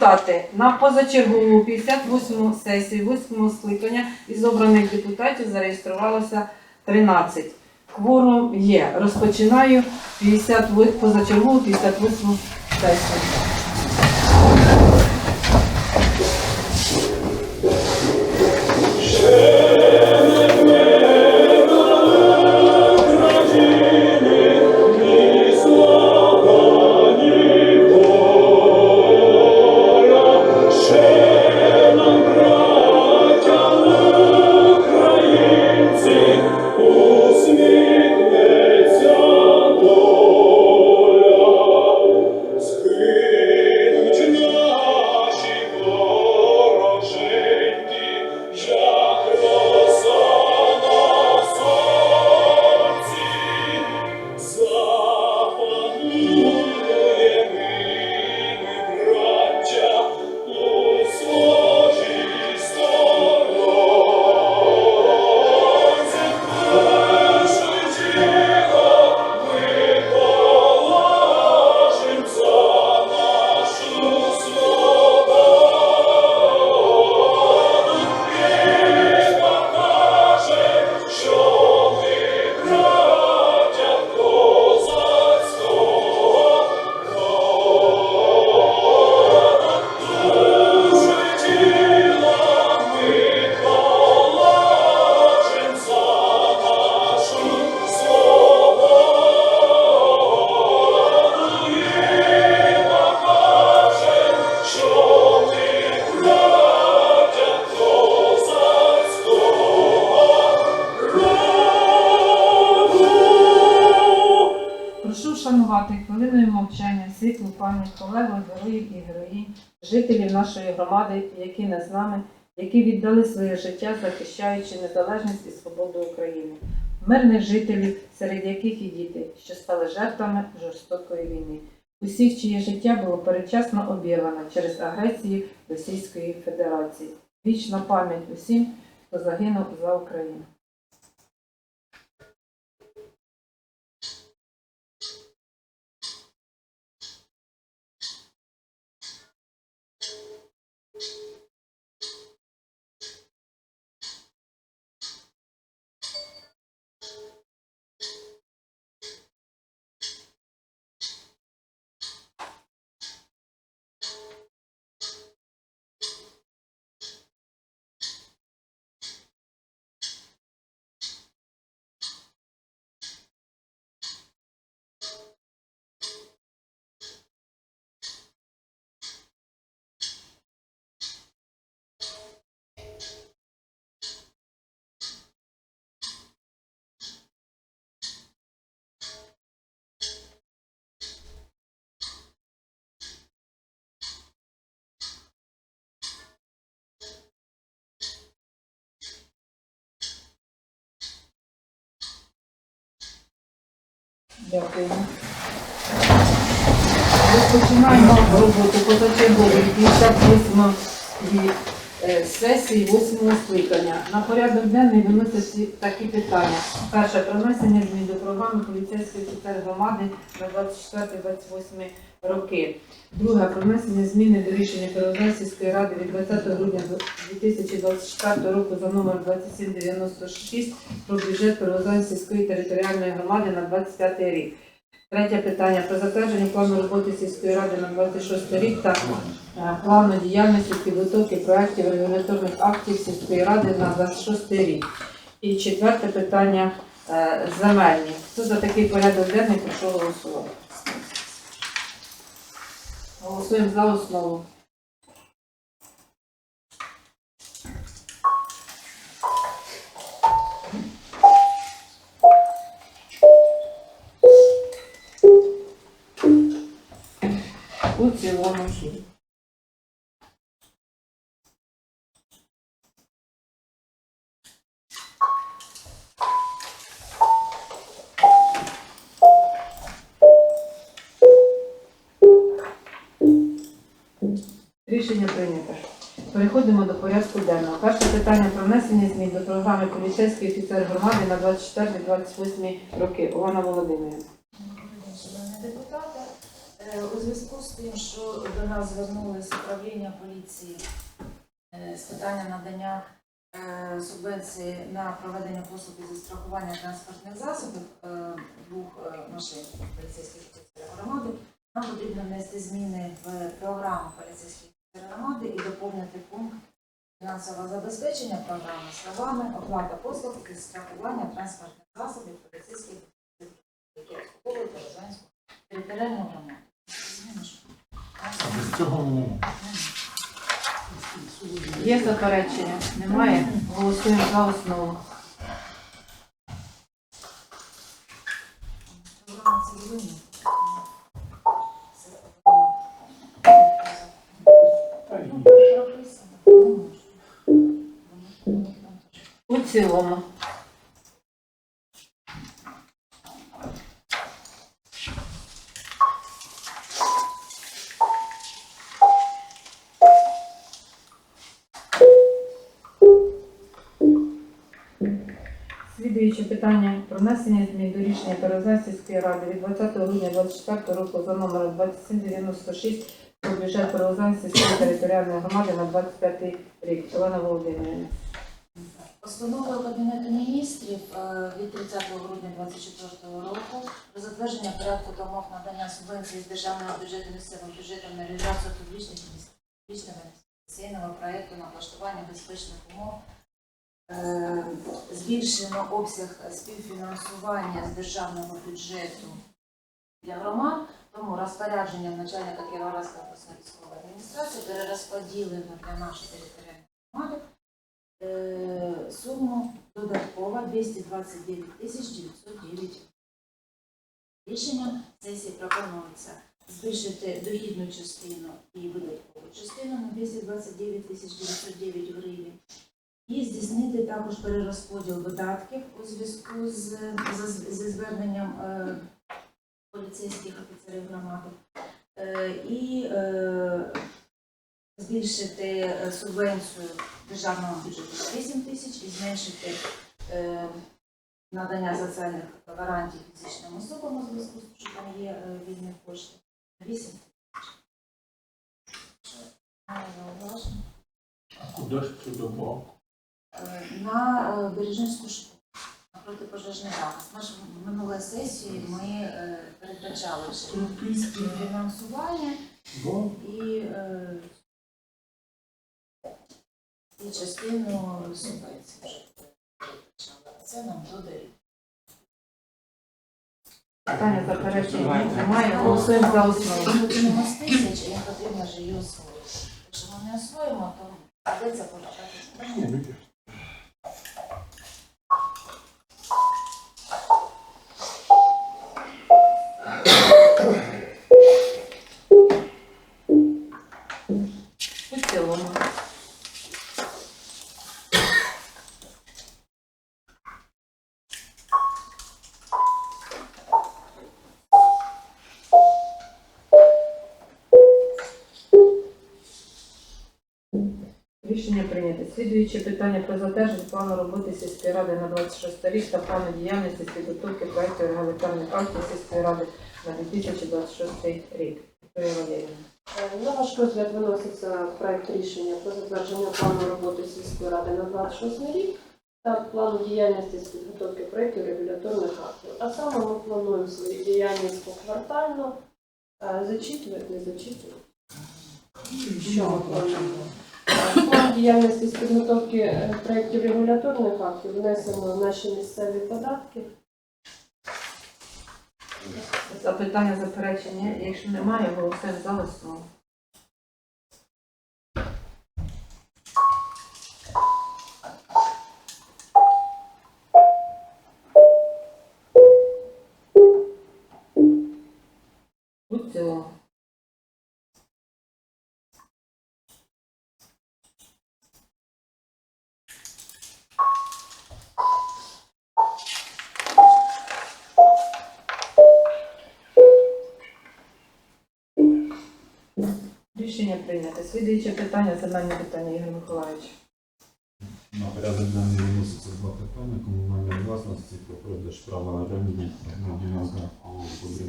Депутати на позачергову 58 сесію 8 скликання із обраних депутатів зареєструвалося 13. Кворум є. Розпочинаю 58 позачергову 58 сесію. Пам'ять полеглих героїв і героїнь, жителів нашої громади, які не з нами, які віддали своє життя, захищаючи незалежність і свободу України, мирних жителів, серед яких і діти, що стали жертвами жорстокої війни, усіх, чиє життя було передчасно обірвано через агресію Російської Федерації. Вічна пам'ять усім, хто загинув за Україну. Дякуємо. Розпочинаємо роботу позачергової 58 е, сесії 8 скликання. На порядок денний виносяться такі питання. Перше, про внесення змін до програми поліцейської громади на 24-28 роки. Друге, про внесення зміни до рішення Первозайської ради від 20 грудня 2024 року за номер 2796 про бюджет Первозайської територіальної громади на 25 рік. Третє питання про затвердження плану роботи сільської ради на 26 рік та е, плану діяльності підготовки проєктів регуляторних актів сільської ради на 26 рік. І четверте питання е, земельні. Хто за такий порядок денний прошу голосувати? Голосуємо за основу. У цілому. Поліцейський офіцер громади на 24-28 роки. Олена Володимирівна. Депутати, е, У зв'язку з тим, що до нас звернулося управління поліції е, з питання надання е, субвенції на проведення послуг зі страхування транспортних засобів двох машин поліцейських офіцерів громади, нам потрібно внести зміни в програму поліцейських громади і доповнити пункт фінансового забезпечення програми словами оплата послуг зі страхування транспортних засобів поліцейських які обслуговують Березанську територіальну громаду. Без цього не можна. Є заперечення? Немає? Голосуємо за основу. Програма цивільна. Цілому. Слідуюче питання про внесення змін до рішення Переозерської ради від 20 грудня 2024 року за номером 2796 про бюджет Переозерської територіальної громади на 25 рік. Олена Володимирівна. Постановою Кабінету міністрів е, від 30 грудня 2024 року про затвердження порядку та умов надання субвенції з державного бюджету місцевим бюджетом на реалізацію публічних публічного інвестиційного проєкту на влаштування безпечних умов. Е, збільшено обсяг співфінансування з державного бюджету для громад, тому розпорядженням начальника Кіровоградської обласної військової адміністрації перерозподілено для нашої Е, суму додаткова 229 тисяч 909. Рішенням сесії пропонується збільшити дохідну частину і видаткову частину на 229 тисяч 909 гривень і здійснити також перерозподіл видатків у зв'язку з- зі зверненням е, поліцейських офіцерів громади е, і е, збільшити е, субвенцію державного бюджету на 8 тисяч і зменшити е, надання соціальних гарантій фізичним особам у зв'язку з тим, що там є е, кошти на 8 тисяч. А куди ж цю добавку? На Бережинську школу, на протипожежний захист. Ми в минулої сесії ми передбачали вже фінансування і, і частину субвенції вже передбачали. Це нам додають. Питання заперечення немає. Голосуємо за основу. Ми будемо з тисяч, і їм потрібно ж її освоїти. Якщо ми не освоїмо, то де це ні, Рішення прийнято. Слідуюче питання про затвердження плану роботи сільської ради на 26 рік та плану діяльності з підготовки проєктів регуляторних актів сільської ради на 2026 рік. Е, На ваш розгляд виноситься проект рішення про затвердження плану роботи сільської ради на 26 рік та плану діяльності з підготовки проєктів регуляторних актів. А саме ми плануємо свою діяльність поквартально. Е, Зачитувати, не зачитувати. Що ми плануємо? План діяльності з підготовки е, проєктів регуляторних актів внесено в наші місцеві податки. Запитання, заперечення. Якщо немає, голосуємо за основу. У цілому. Рішення прийнято. Слідуюче питання, земельне питання, Ігор Миколаївич. На порядок денний виноситься два питання комунальної власності про продаж права оренди на ділянках по шосі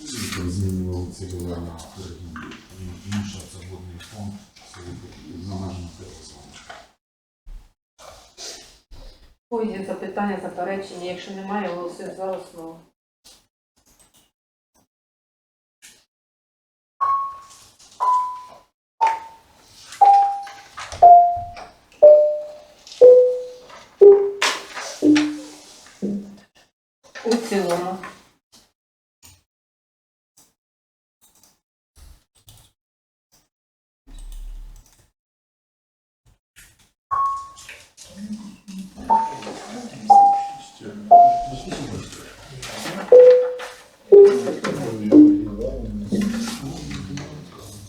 і про цільове на торгівлі. І інше це водний фонд за межами Терезону. Ой, є запитання, заперечення. Якщо немає, голосуємо за основу.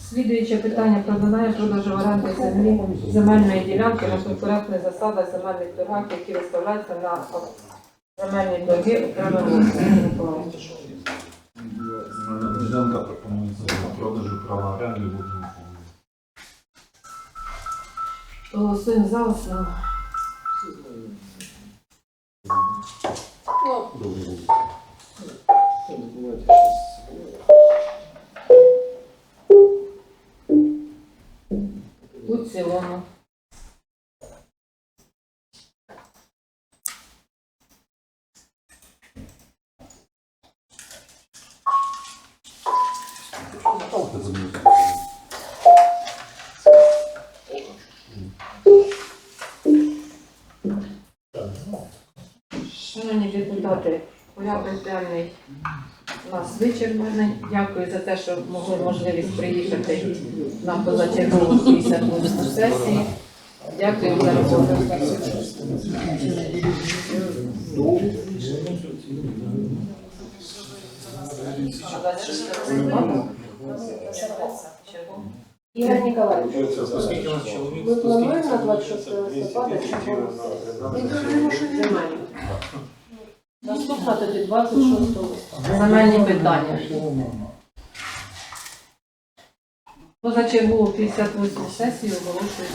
Слідуюче питання про надання продажу оренди землі земельної ділянки на конкурентних засадах земельних торгах, які виставляються на земельні торги Миколаївичем. Земельна ділянка пропонується для продажу права оренди водному фонду. Голосуємо за основу. У цілому. Депутати, порядок денний у нас вичерпаний. Дякую за те, що могли можливість приїхати на позачергову 58 сесію. Дякую за роботу. Ігор Ніколаївич, ми плануємо на 26 листопада чергову Земельну. Наступна тоді 26 листопада. Земельні питання. Позачергову 58 сесію оголошую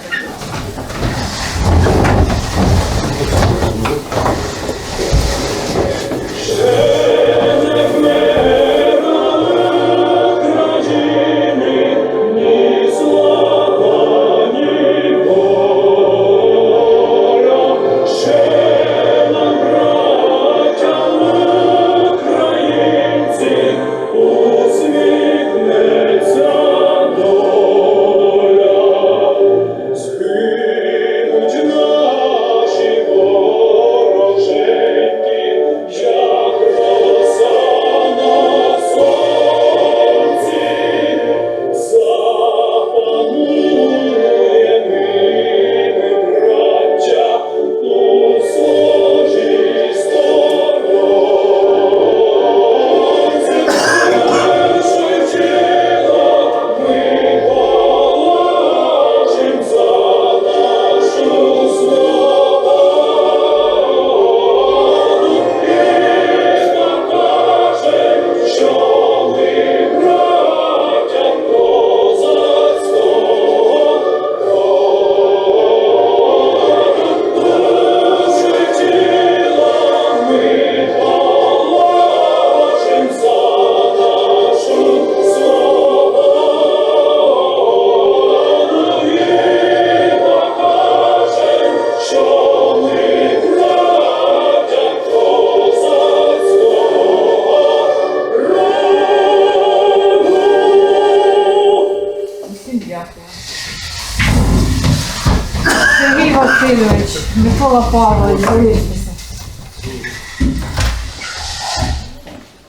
Wow, it's.